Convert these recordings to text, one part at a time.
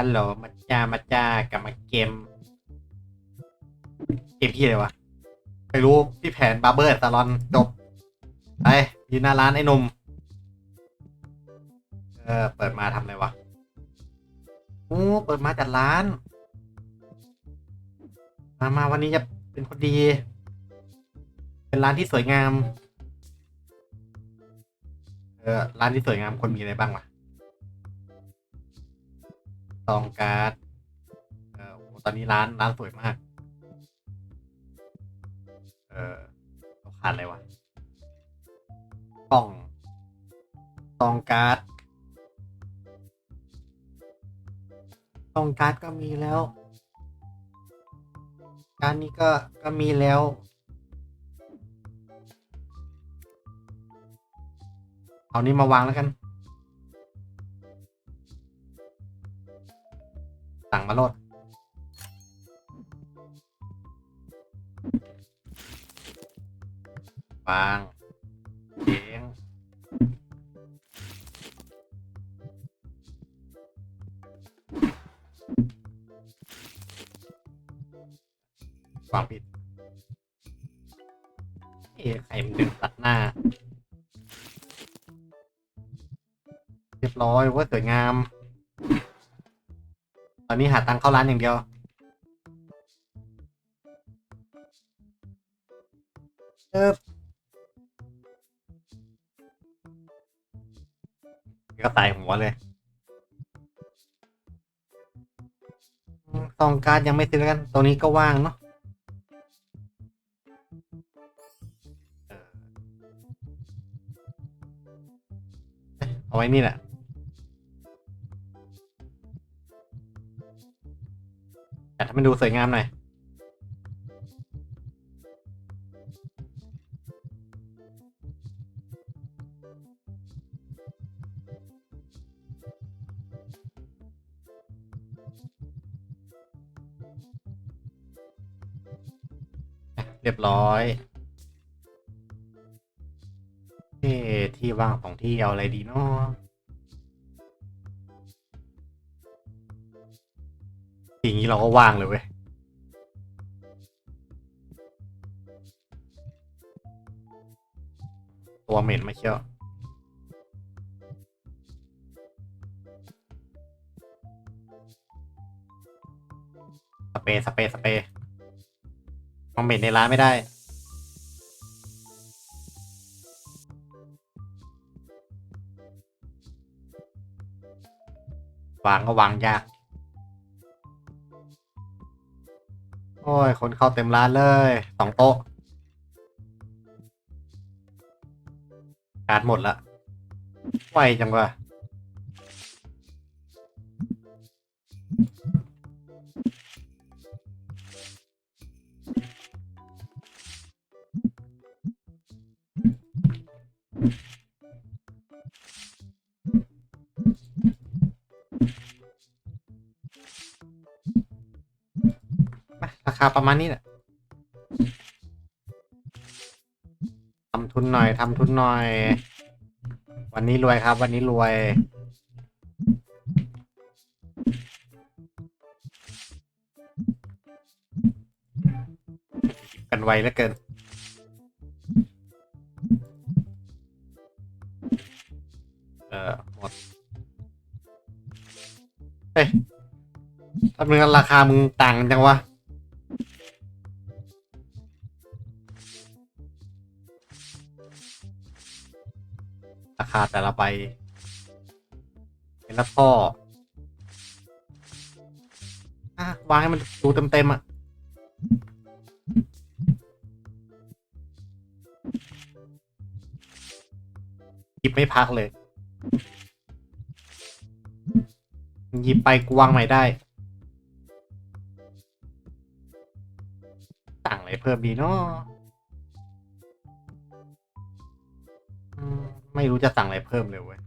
ฮัลโหลมาจ้ามาจ้ากลับมาเกม เกมพี่เลยวะไม่รู้พี่แผนบาร์เบอร์ซาลอนจบไปยืนหน้าร้านไอ้นุ่มเออเปิดมาทำอะไรวะโอ้เปิดมาจัดร้าน มามาวันนี้จะเป็นคนดี เป็นร้านที่สวยงาม เออร้านที่สวยงามคนมีอะไรบ้างวะ ซองการ์ดเออโอ้ตอนนี้ร้านร้านสวยมาก เออเราขาดอะไรวะกล่องซองการ์ดซองการ์ดก็มีแล้ว การนี้ก็ก็มีแล้วเอานี้มาวางแล้วกัน มาโลดวางเสียงวางผิดเอ๊ะใครมันดึงตัดหน้า เรียบร้อยว่าสวยงาม ตอนนี้หาตังค์เข้าร้านอย่างเดียว เออก็ใส่หัวเลยอืมซองการ์ดยังไม่ซื้อกัน ตรงนี้ก็ว่างเนาะเอาไว้นี่แหละ แต่ถ้มันดูสวยงามหน่อย เรียบร้อยเอ๊ะที่ว่างสองที่เอาอะไรดีเนาะ ทีนี้เราก็ว่างเลยเว้ยตัวเหม็นมาเชียวสเปรย์สเปรย์สเปรย์มองเหม็นในร้านไม่ได้วางก็วางยาก โอ้ย คนเข้าเต็มร้านเลยสองโต๊ะการดหมดละไวจังวะ คาประมาณนี้แหละทำทุนหน่อยทำทุนหน่อย วันนี้รวยครับ วันนี้รวย กันไวเหลือเกินเออหมด เฮ้ยทำไมราคามึงต่างจังวะ คาแต่ละใบเป็นละท่ออะวางให้มันดูเต็มๆอะหยิบไม่พักเลยหยิบไปกูวางใหม่ได้สั่งอะไรเพิ่มดีเนาะ ไม่รู้จะสั่งอะไรเพิ่มเลยเว้ย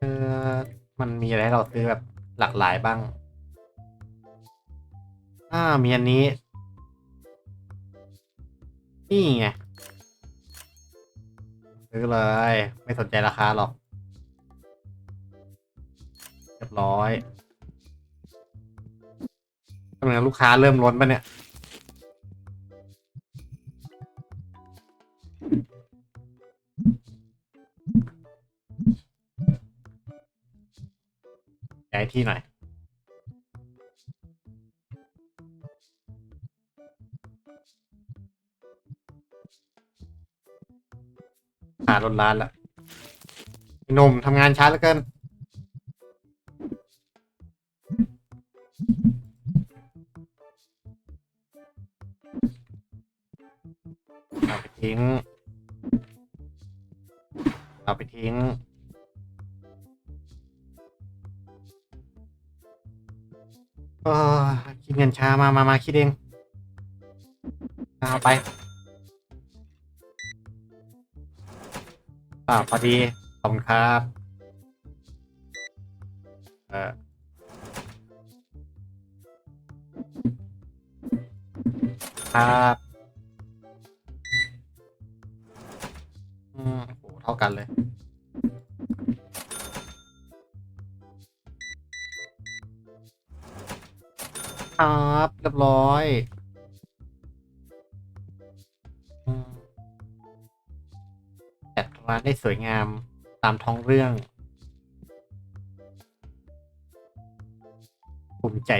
เออมันมีอะไรให้เราซื้อแบบหลากหลายบ้าง อ่า มีอันนี้ นี่ไงซื้อเลย ไม่สนใจราคาหรอก บร้อยทำไมลูกค้าเริ่มล้นปะเนี่ย ย้ายที่หน่อยขาดรถร้านละหนุ่มทำงานช้าเหลือเกิน คิดเงินช้ามามามาคิดเองเอาไปอ่าพอดี ขอบคุณครับ เออครับอืมโหเท่ากันเลย ครับเรียบร้อยจัดร้านได้สวยงามตามท้องเรื่อง ภูมิใจ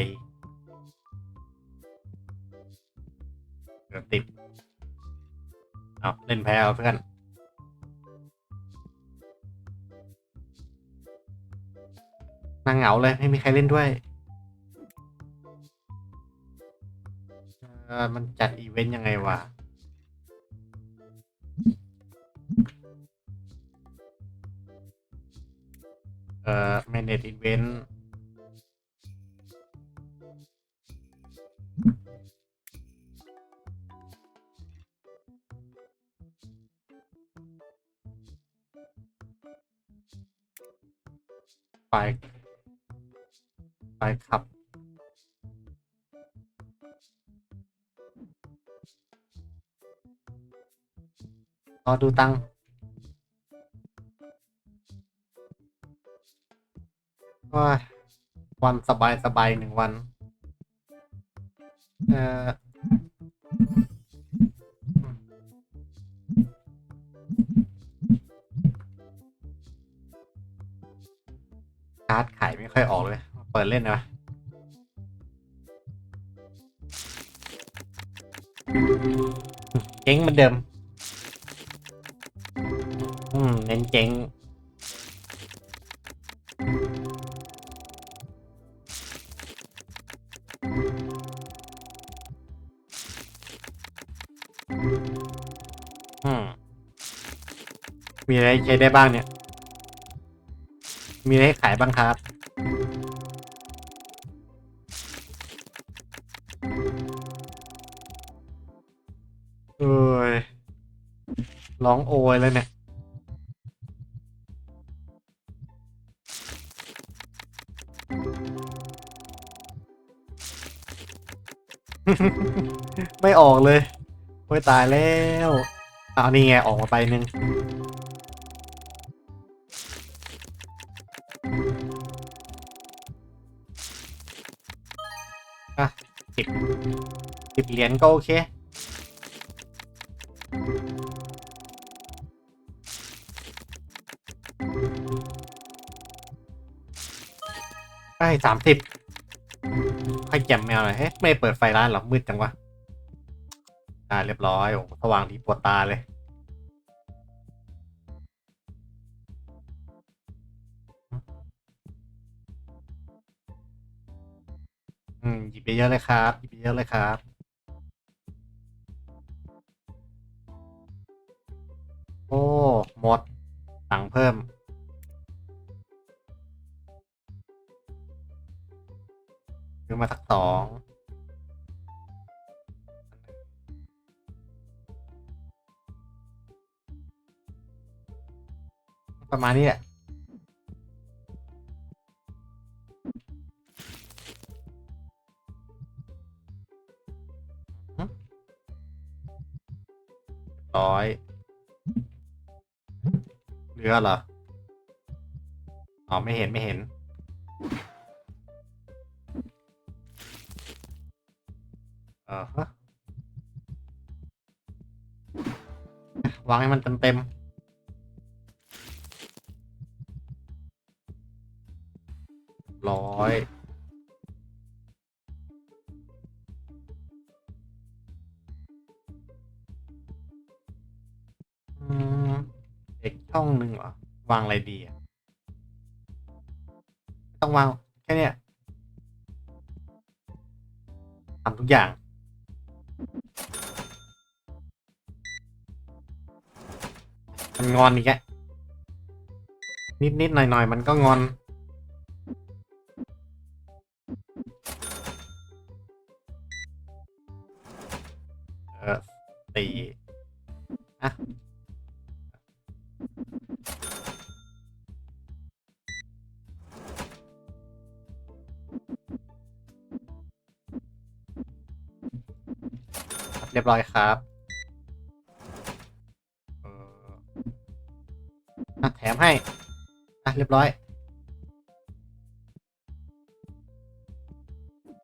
เดี๋ยวติดเอาเล่นแพ้เอาเพื่อนนั่งเหงาเลย ไม่มีใครเล่นด้วย เออมันจัดอีเวนต์ยังไงวะ เอ่อ manage event ไฟล์ไฟล์ขับ อดูตังว้ายวันสบายสบายหนึ่งวัน เอ่อการ์ดขายไม่ค่อยออกเลย เปิดเล่นนะเจ๊งเหมือนเดิม อืม เน้นเจ๊งอืมมีอะไรใช้ได้บ้างเนี่ย มีอะไรขายบ้างครับ เอ้ยร้องโอยแล้วเนี่ย ไม่ออกเลยโอ้ยตายแล้วเอานี่ไงออกมาไปหนึ่งอะสิบสิบเหรียญก็โอเคได้สามสิบ ค่อยแจมแมวหน่อยเฮ้ยไม่เปิดไฟร้านหรอมืดจังวะอ่าเรียบร้อยโอ้สว่างดีปวดตาเลยอืมหยิบเยอะเลยครับหยิบเยอะเลยครับ โอ้หมดสั่งเพิ่ม ซื้อมาสักสองประมาณนี้แหละร้อยเรือเหรอ อ๋อ ไม่เห็นไม่เห็น วางให้มันเต็มเต็มร้อยอืมเอกช่องหนึ่งเหรอ วางอะไรดีอะต้องวางแค่เนี้ยทำทุกอย่าง มันงอนอีกแกนิดนิดๆหน่อยหน่อยๆมันก็งอน เออตีอะเรียบร้อยครับ ให้ อะ เรียบร้อย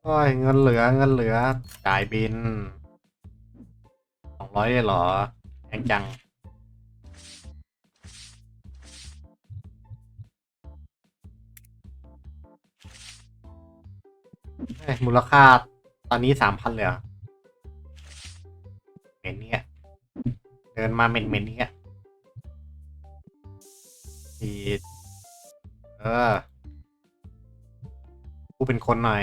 โอ้ยเงินเหลือเงินเหลือจ่ายบินสองร้อยเลยเหรอแพงจังมูลค่าตอนนี้สามพันเลยเหรอเหม็นเนี่ยเดินมาเหม็นเหม็นเนี่ย อีด เออ กูเป็นคนหน่อย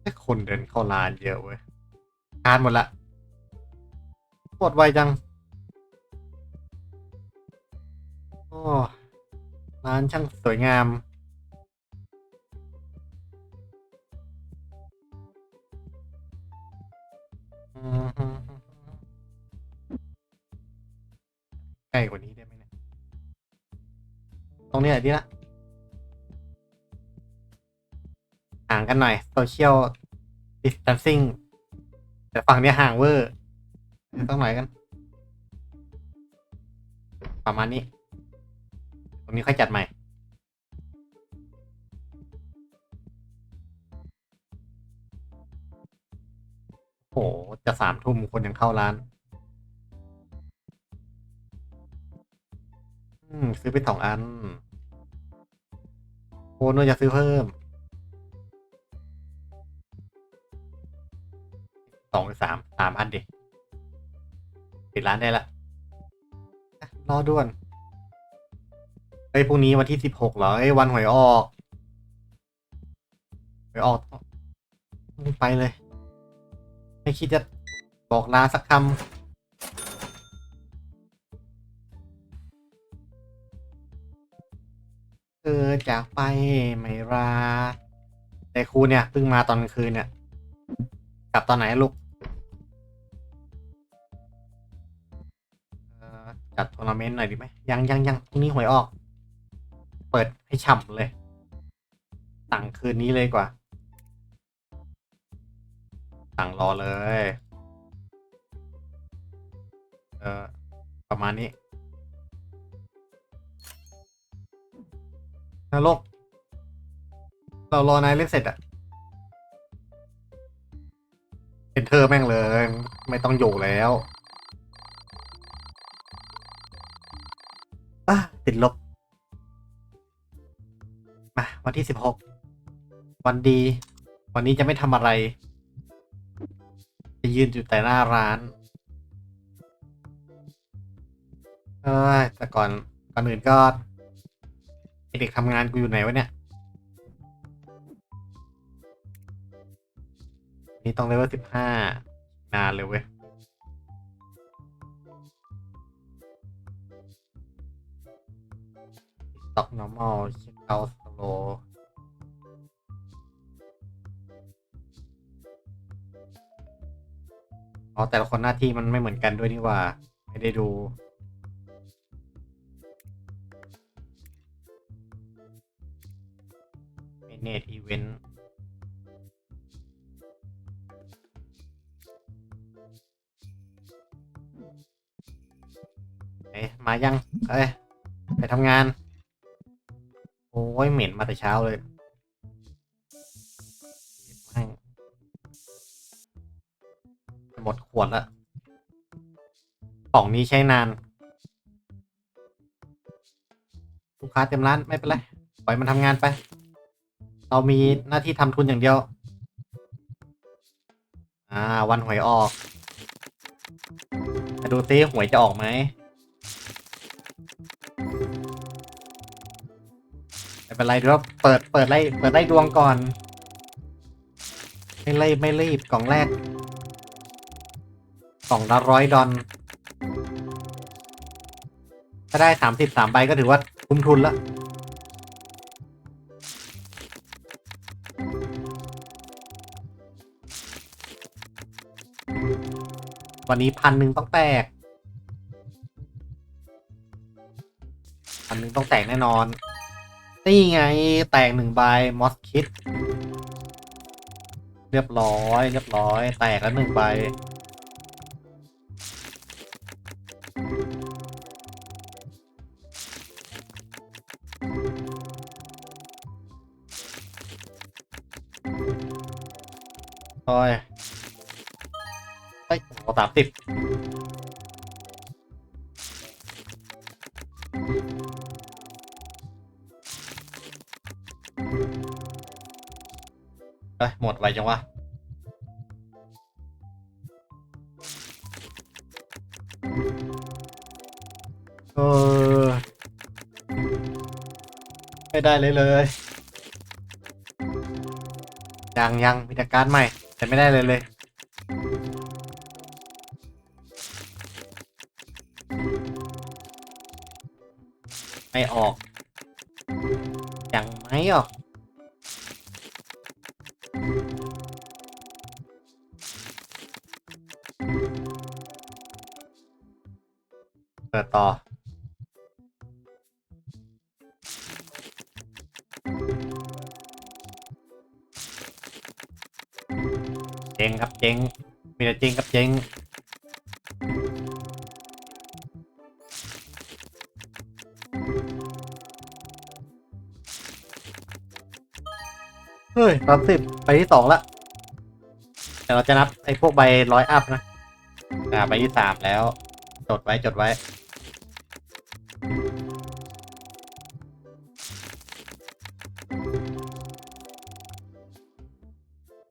ไอ้คนเดินเข้าร้านเยอะเว้ยทานหมดละหมดไวจัง โอ้ร้านช่างสวยงามอืม กล้กว่านี้ได้ไหมเนี่ย ตรงนี้แหละดีละห่างกันหน่อย social distancing แต่ฝั่งเนี้ยห่างเวอร์ต้องหน่อยกัน ประมาณนี้ ตรงนี้ค่อยจัดใหม่โหจะสามทุ่มคนยังเข้าร้าน อืมซื้อไปสองอันโอ้นว่าจะซื้อเพิ่มสองหรือสามสามพันดิปิดร้านได้ละอะรอด่วนเฮ้ยพรุ่งนี้วันที่สิบหกเหรอเฮ้ยวันหวยออกหวยออกไปเลย ไม่คิดจะบอกลาสักคำ เออจากไปไม่ลาแต่ครูเนี่ยเพิ่งมาตอนกลางคืนเนี่ย กลับตอนไหนลูกจัดทัวร์นาเมนต์หน่อยดีไหมยังยังยังพรุ่งนี้หวยออก เปิดให้ฉ่ำเลยสั่งคืนนี้เลยกว่าสั่งรอเลย เออประมาณนี้ นรก เรารอนายเล่นเสร็จอะเป็นเธอแม่งเลย ไม่ต้องอยู่แล้วอะติดลบ มาวันที่สิบหกวันดี วันนี้จะไม่ทำอะไร จะยืนอยู่แต่หน้าร้านเอ้ยแต่ก่อนก่อนอื่นก็ เด็กทำงานกูอยู่ไหนวะเนี่ย นี่ต้องเลเวลสิบห้านานเลยเว้ย stock normal check out slow อ๋อแต่ละคนหน้าที่มันไม่เหมือนกันด้วยนี่ว่า ไม่ได้ดู เนตอีเวนต์เอ้ะมายังเอ้ยไปทำงาน โอ้ยเหม็นมาแต่เช้าเลยหมดขวดละของนี้ใช้นาน ลูกค้าเต็มร้านไม่เป็นไร ปล่อยมันทำงานไป เรามีหน้าที่ทำทุนอย่างเดียว อ่า วันหวยออกมาดูซิหวยจะออกไหมไม่เป็นไรเดี๋ยวเปิดเปิดไล่เปิดไล่ดวงก่อน ไม่ไล่ไม่รีบกล่องแรกกล่องละร้อยดอลถ้าได้สามสิบสามใบก็ถือว่าคุ้มทุนและ วันนี้พันหนึ่งต้องแตกพันหนึ่งต้องแตกแน่นอน นี่ไงแตกหนึ่งใบมอสคิด เรียบร้อย เรียบร้อย แตกแล้วหนึ่งใบโอ้ย สามสิบเอ้ยหมดไวจังวะเออไม่ได้เลยเลยยังยังมีแต่การดใหม่ แต่ไม่ได้เลยเลย ไม่ออกยังไม่ออกเปิดต่อเจ๊งครับเจ๊งมีแต่เจ๊งกับเจ๊ง ยสามสิบไปที่สองละเดี๋ยวเราจะนับไอ้พวกใบร้อยอัพนะอ่าใบที่สามแล้ว จดไว้จดไว้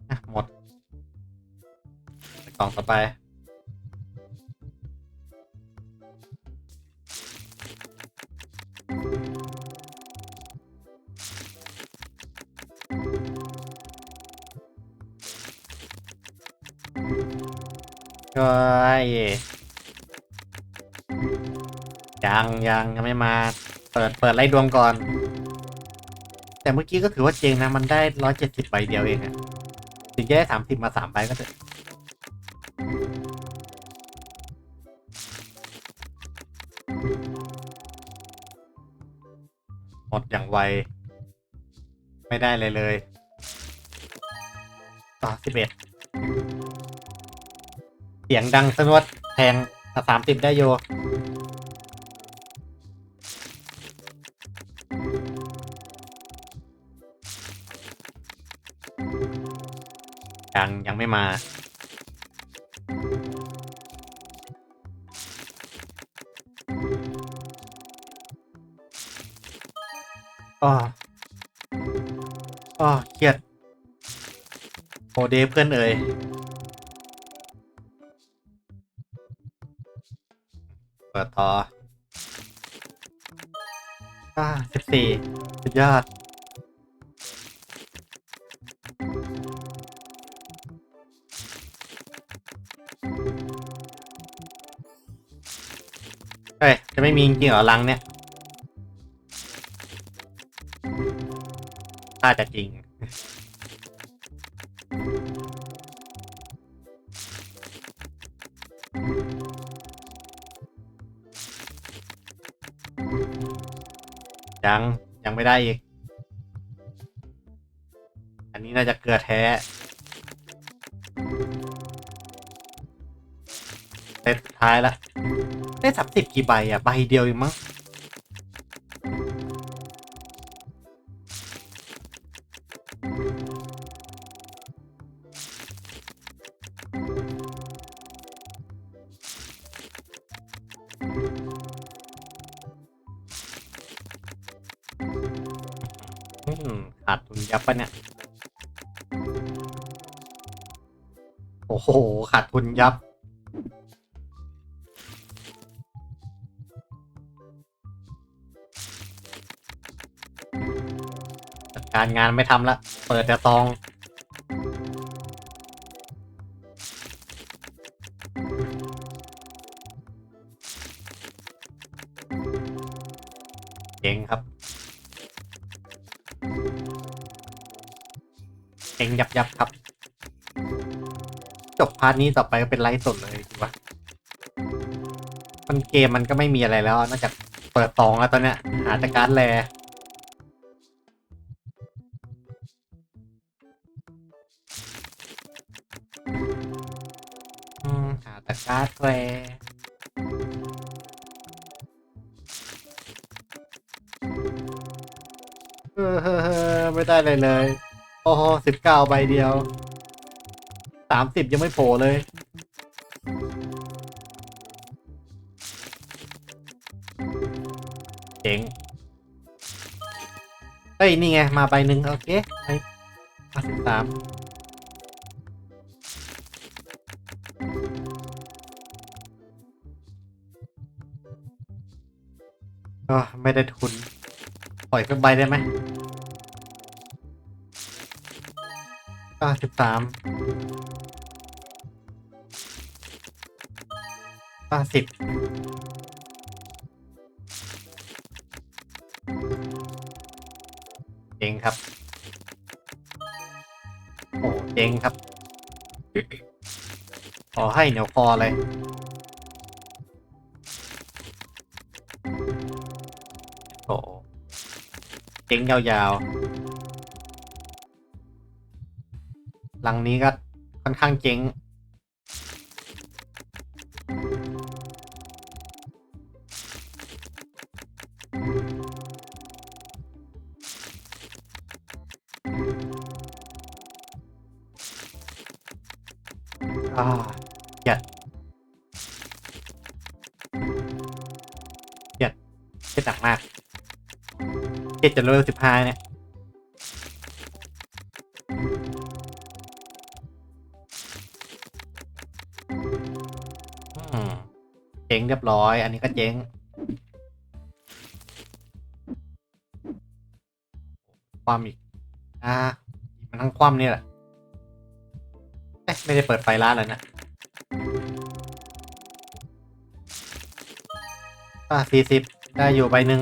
อะหมดไปกล่องต่อไป ก็ยังยังยังไม่มา เปิดเปิดไล่ดวงก่อน แต่เมื่อกี้ก็ถือว่าเจงนะ มันได้ร้อยเจ็ดสิบใบเดียวเองอะถึงจะได้สามสิบมาสามใบก็เถอะหมดอย่างไว ไม่ได้เลยเลยต่อสิบเอ็ด สียงดังสนวดแทงสามสิบได้โยยัง ยังไม่มาอ๋ออ๋อเครียดโอเดฟเพื่อนเอ่ย สี่สุดยอดเฮ้ย จะไม่มีจริงเหรอลังเนี่ยถ้าจะจริง ยัง ยังไม่ได้อีก อันนี้น่าจะเกลือแท้เซตสุดท้ายละ ได้สามสิบกี่ใบอะ ใบเดียวเองมั้ง ขาดทุนยับ การงานไม่ทำละ เปิดแต่ตอง เจ๋งครับ เจ๋งยับยับครับ บพาร์ทนี้ต่อไปก็เป็นไลฟ์สดเลยดีวะมันเกมมันก็ไม่มีอะไรแล้วนอกจากเปิดตองแล้วตอนเนี้ย หาแต่การ์ดแลหาแต่การ์ดแลเออเฮ้อเฮ้อไม่ได้เลยเลย โอ้โหสิบเก้าใบเดียว สามสิบยังไม่โผล่เลย เจ๋ง เฮ้ย นี่ไง มาใบหนึ่งโอเคไปมาสิบสามก็ไม่ได้ทุน ปล่อยสักใบได้ไหมก็สิบสาม ก็สิบเจ๋งครับ โอ้เจ๋งครับ ขอให้เหนียวคอเลยโอ้เจ๋งยาวๆลังนี้ก็ค่อนข้างเจ๋ง จ็ดจนเลเวลสิบห้าเนี่ย อืมเจ๊งเรียบร้อย อันนี้ก็เจ๊งความอีก อ่ามันทั้งความนี่แหละเอ๊ะไม่ได้เปิดไฟร้านแล้วนะอ่าสี่สิบได้อยู่ใบหนึ่ง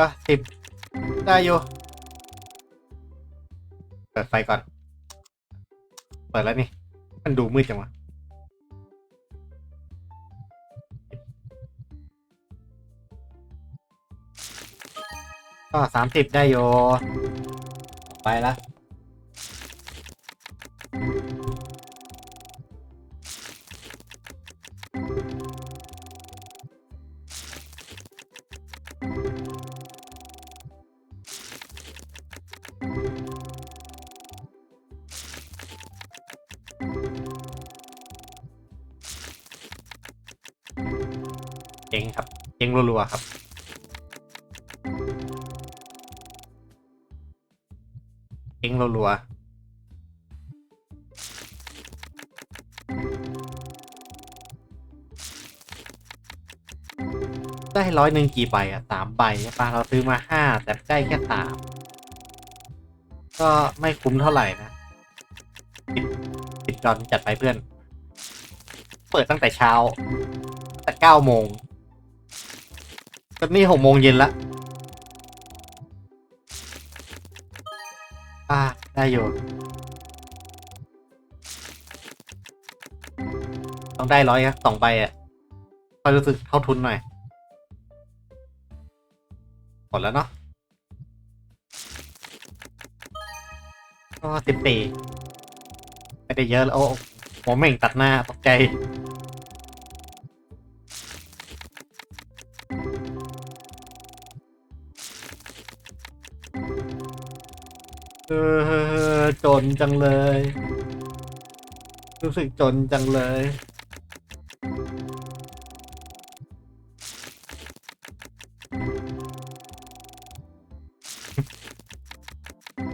อะสิบได้อยู่ เปิดไฟก่อน เปิดแล้วนี่ มันดูมืดจังวะก็สามสิบได้อยู่ไปละ เจ๊งครับเจ๊งรัวๆครับ เจ๊งรัวๆได้ร้อยหนึ่งกี่ใบอะสามใบใช่ปะเราซื้อมาห้าแต่ได้แค่สามก็ไม่คุ้มเท่าไหร่นะสิบสิบดอนจัดไปเพื่อน เปิดตั้งแต่เช้าตั้งแต่เก้าโมง ตอนนี้หกโมงเย็นละอ่าได้อยู่ ต้องได้ร้อยครับสองใบอะคอยรู้สึกเท่าทุนหน่อย หมดแล้วเนาะก็สิบปีไม่ได้เยอะแล้วโอ้หัวเม่งตัดหน้าตกใจ เออจนจังเลย รู้สึกจนจังเลย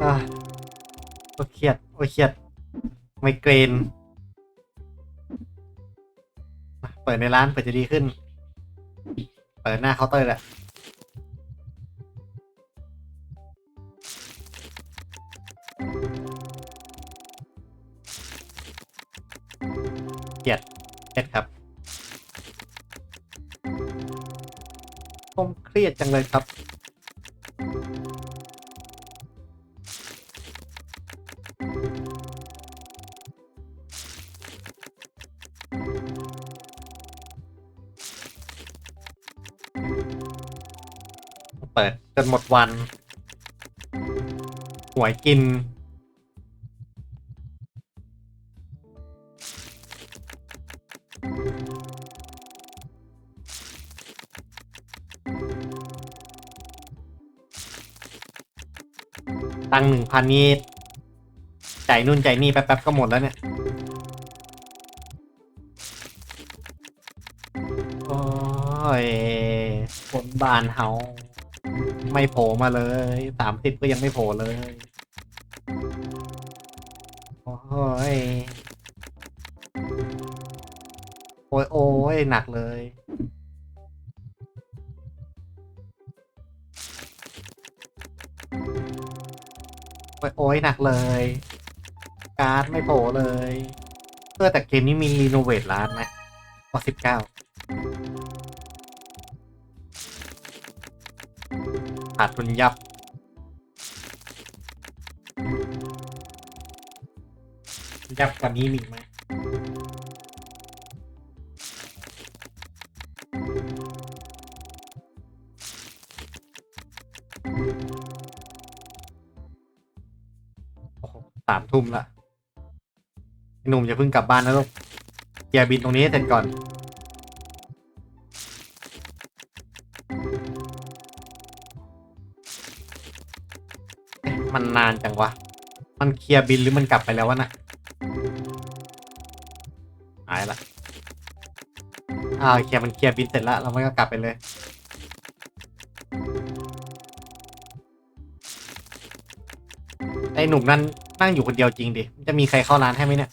อะโอเครียดโอเครียดไมเกรนเปิดในร้านเปิดจะดีขึ้น เปิดหน้าเคาน์เตอร์แหละ เครียดครับผมเครียดจังเลยครับ เปิดจนหมดวัน หวยกิน ตังหนึ่งพันนี้จ่ายนู่นจ่ายนี่แป๊บๆก็หมดแล้วเนี่ยโอ้ยคนบานเฮาไม่โผล่มาเลยสามสิบก็ยังไม่โผล่เลยโอ้ยโอ้ยโอ้ยหนักเลย โอ้ยอยหนักเลย การ์ดไม่โผล่เลยเพื่อแต่เกมนี้มีรีโนเวทร้านไหมพอสิบเก้าขาดทุนยับ ยับกว่านี้มีอีไหม ทุ่มละหนุ่มอย่าเพิ่งกลับบ้านนะลูกอย่าบินตรงนี้ให้เสร็จก่อน มันนานจังวะ มันเคลียร์บินหรือมันกลับไปแล้ววะนะหายละอ้าเคลียร์มันเคลียร์บินเสร็จแล้วเราไม่ก็กลับไปเลยไอ้หนุ่มนั่น นั่งอยู่คนเดียวจริงดิ จะมีใครเข้าร้านให้ไหมเนี่ย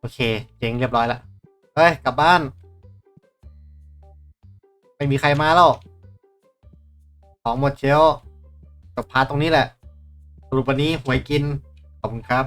โอเค เจ๊งเรียบร้อยละ เฮ้ย กลับบ้าน ไม่มีใครมาแล้ว ของหมดเชลจบพาร์ตตรงนี้แหละ สรุปวันนี้หวยกิน ขอบคุณครับ